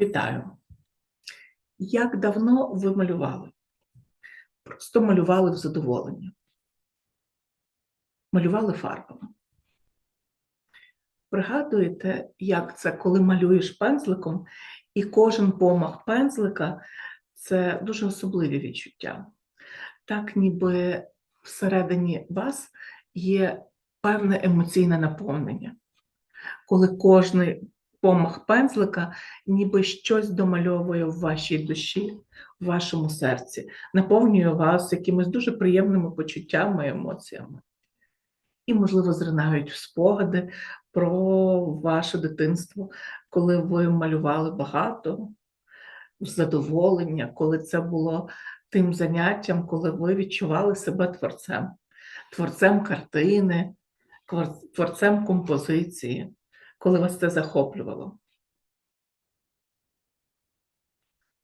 Вітаю! Як давно ви малювали? Просто малювали в задоволення. Малювали фарбами. Пригадуєте, як це, коли малюєш пензликом, і кожен помах пензлика це дуже особливі відчуття. Так, ніби всередині вас є певне емоційне наповнення, коли кожний помах пензлика ніби щось домальовує в вашій душі, в вашому серці, наповнює вас якимись дуже приємними почуттями, емоціями. І, можливо, зринають спогади про ваше дитинство, коли ви малювали багато, задоволення, коли це було тим заняттям, коли ви відчували себе творцем, творцем картини, творцем композиції, коли вас це захоплювало.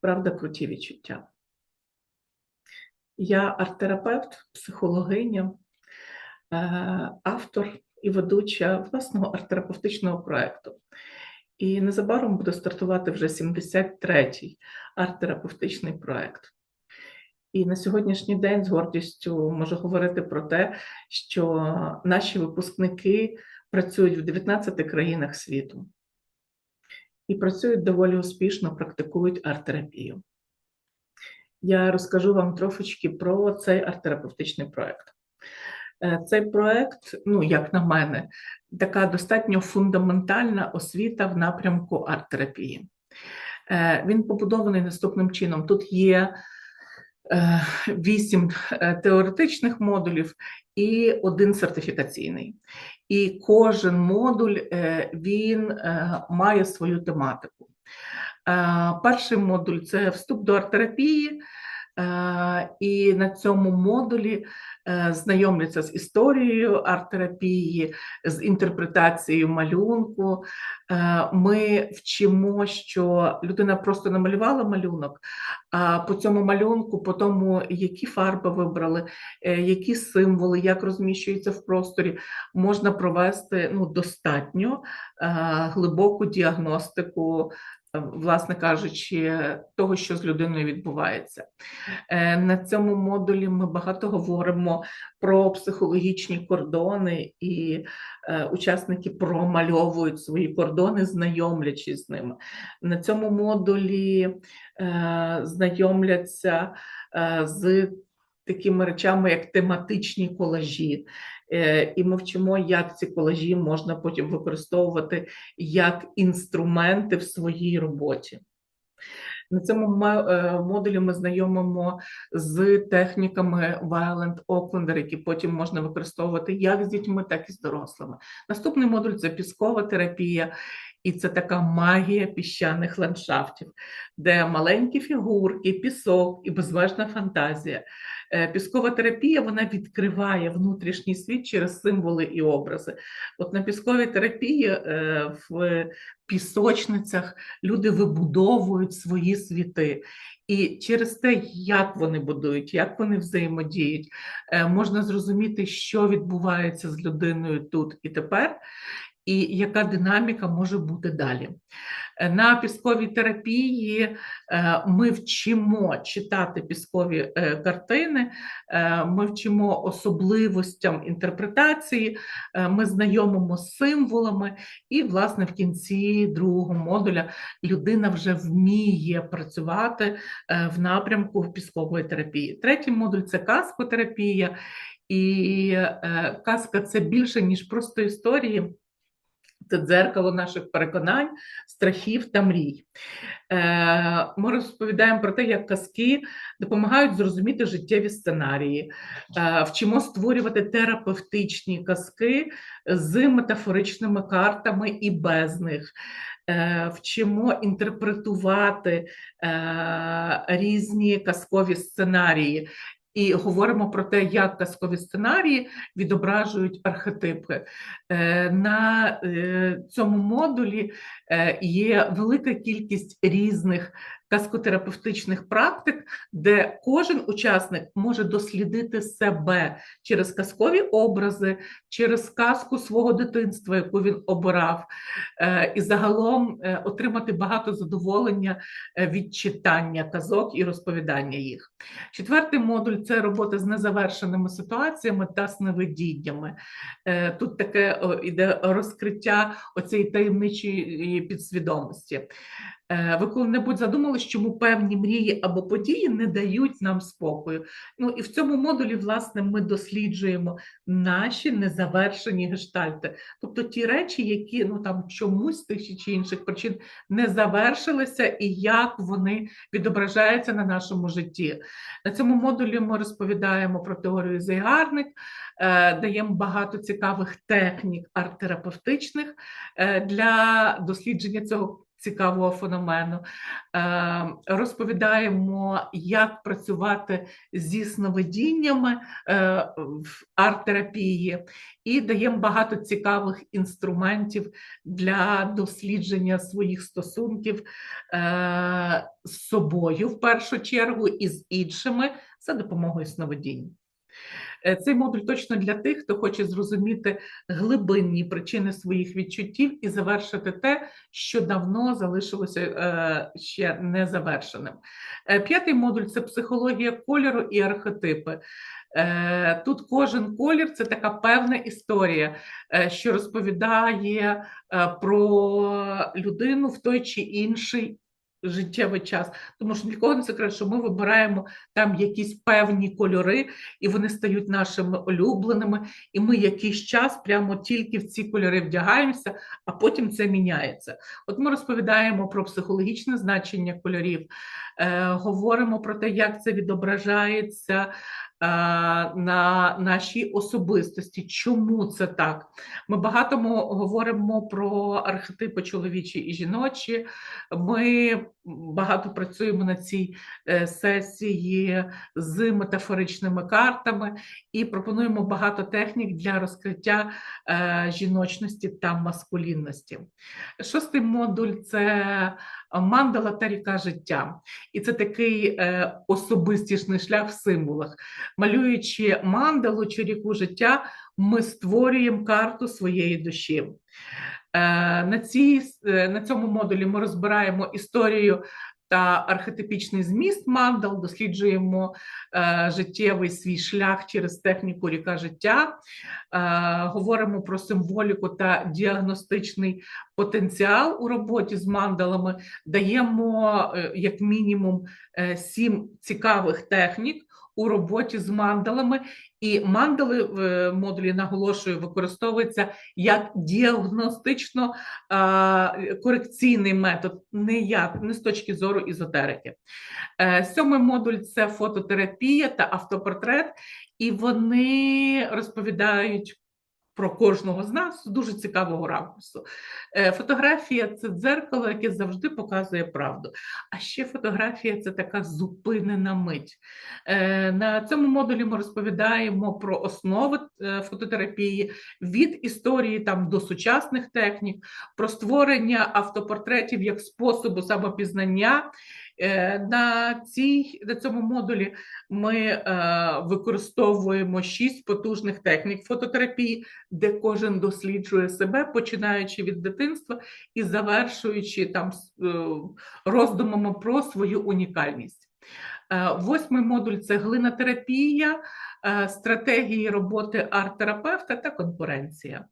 Правда, круті відчуття. Я арт-терапевт, психологиня, е, автор і ведуча власного арт-терапевтичного проєкту. І незабаром буде стартувати вже 73-й арт-терапевтичний проєкт. І на сьогоднішній день з гордістю можу говорити про те, що наші випускники працюють в 19 країнах світу і працюють доволі успішно, практикують арт-терапію. Я розкажу вам трошечки про цей арт-терапевтичний проєкт. Е, Цей проєкт, ну, як на мене, така достатньо фундаментальна освіта в напрямку арт-терапії. Е, Він побудований наступним чином: тут є вісім е, теоретичних модулів і один сертифікаційний. І кожен модуль е, він е, має свою тематику. Е, Перший модуль це вступ до арт-терапії, е, і на цьому модулі е, знайомляться з історією арт-терапії, з інтерпретацією малюнку. Е, Ми вчимо, що людина просто намалювала малюнок, а по цьому малюнку, по тому, які фарби вибрали, е, які символи, як розміщуються в просторі, можна провести ну, достатньо е, глибоку діагностику, е, власне кажучи, того, що з людиною відбувається. Е, На цьому модулі ми багато говоримо про психологічні кордони, і е, учасники промальовують свої кордони, знайомлячись з ними. На цьому модулі е, знайомляться з такими речами, як тематичні колажі. Е, І ми вчимо, як ці колажі можна потім використовувати як інструменти в своїй роботі. На цьому е, модулі ми знайомимо з техніками Violent Oaklander, які потім можна використовувати як з дітьми, так і з дорослими. Наступний модуль це піскова терапія, і це така магія піщаних ландшафтів, де маленькі фігурки, пісок і безмежна фантазія. Е, Піскова терапія вона відкриває внутрішній світ через символи і образи. От на пісковій терапії е, в пісочницях люди вибудовують свої світи. І через те, як вони будують, як вони взаємодіють, е, можна зрозуміти, що відбувається з людиною тут і тепер, і яка динаміка може бути далі. Е, На пісковій терапії е, ми вчимо читати піскові е, картини, ми вчимо особливостям інтерпретації, ми знайомимо з символами, і, власне, в кінці другого модуля людина вже вміє працювати в напрямку піскової терапії. Третій модуль це каскотерапія, і казка це більше, ніж просто історії. Це дзеркало наших переконань, страхів та мрій. Е, Ми розповідаємо про те, як казки допомагають зрозуміти життєві сценарії, Е, вчимо створювати терапевтичні казки з метафоричними картами і без них. Е, Вчимо інтерпретувати різні казкові сценарії. І говоримо про те, як казкові сценарії відображують архетипи. Е, На е, цьому модулі е, є велика кількість різних казкотерапевтичних практик, де кожен учасник може дослідити себе через казкові образи, через казку свого дитинства, яку він обирав, і загалом отримати багато задоволення від читання казок і розповідання їх. Четвертий модуль це робота з незавершеними ситуаціями та сновидіннями. Тут таке іде розкриття оцієї таємничої підсвідомості. Е, ви коли-небудь задумались, чому певні мрії або події не дають нам спокою? Ну і в цьому модулі, власне, ми досліджуємо наші незавершені гештальти, тобто ті речі, які ну там чомусь тих чи інших причин не завершилися, і як вони відображаються на нашому житті. На цьому модулі ми розповідаємо про теорію Зейгарник, е, даємо багато цікавих технік арт-терапевтичних е, для дослідження цього цікавого феномену. Е, розповідаємо, як працювати зі сновидіннями е, в арт-терапії, і даємо багато цікавих інструментів для дослідження своїх стосунків е, з собою в першу чергу і з іншими за допомогою сновидінь. Е, цей модуль точно для тих, хто хоче зрозуміти глибинні причини своїх відчуттів і завершити те, що давно залишилося е, ще не завершеним. Е, п'ятий модуль це психологія кольору і архетипи. Тут кожен колір це така певна історія, що розповідає про людину в той чи інший життєвий час, тому що нікого не секрет, що ми вибираємо там якісь певні кольори, і вони стають нашими улюбленими, і ми якийсь час прямо тільки в ці кольори вдягаємося, а потім це міняється. От ми розповідаємо про психологічне значення кольорів, е, говоримо про те, як це відображається на нашій особистості. Чому це так? Ми багато говоримо про архетипи чоловічі і жіночі. Ми багато працюємо на цій е, сесії з метафоричними картами і пропонуємо багато технік для розкриття е, жіночності та маскулінності. Шостий модуль це мандала та ріка життя. І це такий е, особистішний шлях в символах. Малюючи мандалу чи ріку життя, ми створюємо карту своєї душі. Е, на цій, е, на цьому модулі ми розбираємо історію та архетипічний зміст мандал, досліджуємо е, життєвий свій шлях через техніку ріка життя, говоримо про символіку та діагностичний потенціал у роботі з мандалами, даємо як мінімум сім цікавих технік у роботі з мандалами, і мандали в е, модулі наголошую, використовуються як діагностично корекційний метод, не як не з точки зору ізотерики. Е, сьомий модуль це фототерапія та автопортрет, і вони розповідають про кожного з нас з дуже цікавого ракурсу. Е, фотографія це дзеркало, яке завжди показує правду. А ще фотографія це така зупинена мить. Е, на цьому модулі ми розповідаємо про основи е, фототерапії від історії там до сучасних технік, про створення автопортретів як способу самопізнання. Е, на цій, на цьому модулі ми е, використовуємо шість потужних технік фототерапії, де кожен досліджує себе, починаючи від дитинства і завершуючи там е, роздумами про свою унікальність. Восьмий модуль це глинотерапія, стратегії роботи арт-терапевта та конкуренція.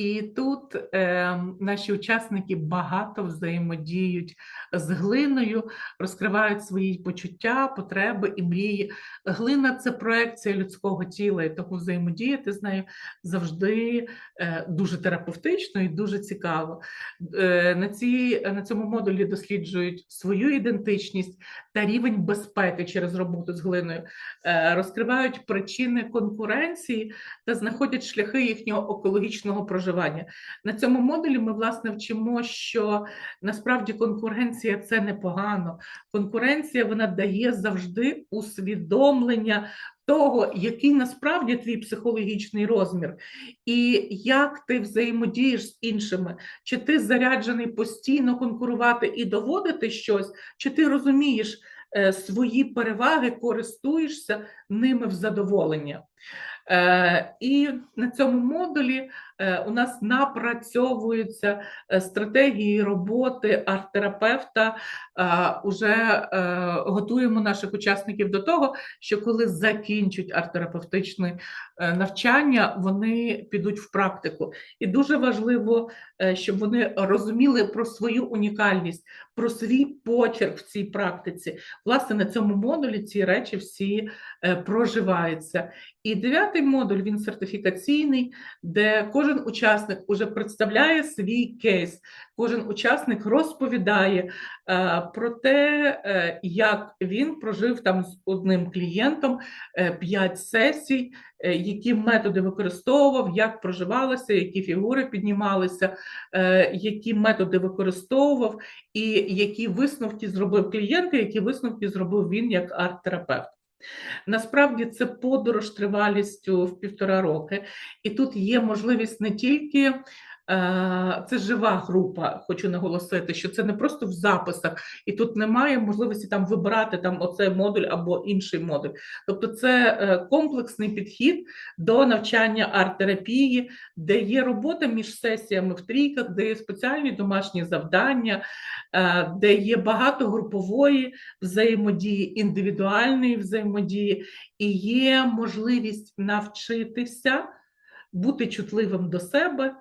І тут е, наші учасники багато взаємодіють з глиною, розкривають свої почуття, потреби і мрії. Глина це проекція людського тіла, і тому взаємодіяти з нею завжди е, дуже терапевтично і дуже цікаво. Е, на, цій, на цьому модулі досліджують свою ідентичність та рівень безпеки через роботу з глиною, е, розкривають причини конкуренції та знаходять шляхи їхнього екологічного проживання проживання. На цьому модулі ми власне вчимо, що насправді конкуренція це непогано. Конкуренція вона дає завжди усвідомлення того, який насправді твій психологічний розмір, і як ти взаємодієш з іншими, чи ти заряджений постійно конкурувати і доводити щось, чи ти розумієш е, свої переваги, користуєшся ними в задоволення. Е, І на цьому модулі е, у нас напрацьовуються е, стратегії роботи арт-терапевта. Уже готуємо наших учасників до того, що коли закінчать арт-терапевтичне навчання, вони підуть в практику. І дуже важливо, щоб вони розуміли про свою унікальність, про свій почерк в цій практиці. Власне, на цьому модулі ці речі всі е, проживаються. І дев'ятий модуль він сертифікаційний, де кожен учасник уже представляє свій кейс, кожен учасник розповідає е, про те, е, як він прожив там з одним клієнтом е, 5 сесій, які методи використовував, як проживалося, які фігури піднімалися, які методи використовував, і які висновки зробив клієнт, і які висновки зробив він як арт-терапевт. Насправді це подорож тривалістю в півтора роки, і тут є можливість не тільки це жива група, хочу наголосити, що це не просто в записах, і тут немає можливості там вибирати там оцей модуль або інший модуль. Тобто, це е, комплексний підхід до навчання арт-терапії, де є робота між сесіями в трійках, де є спеціальні домашні завдання, е, де є багато групової взаємодії, індивідуальної взаємодії, і є можливість навчитися бути чутливим до себе, е,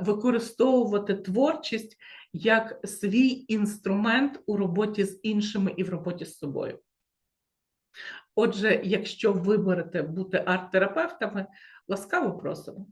використовувати творчість як свій інструмент у роботі з іншими і в роботі з собою. Отже, якщо ви виберете бути арт-терапевтами, ласкаво просимо.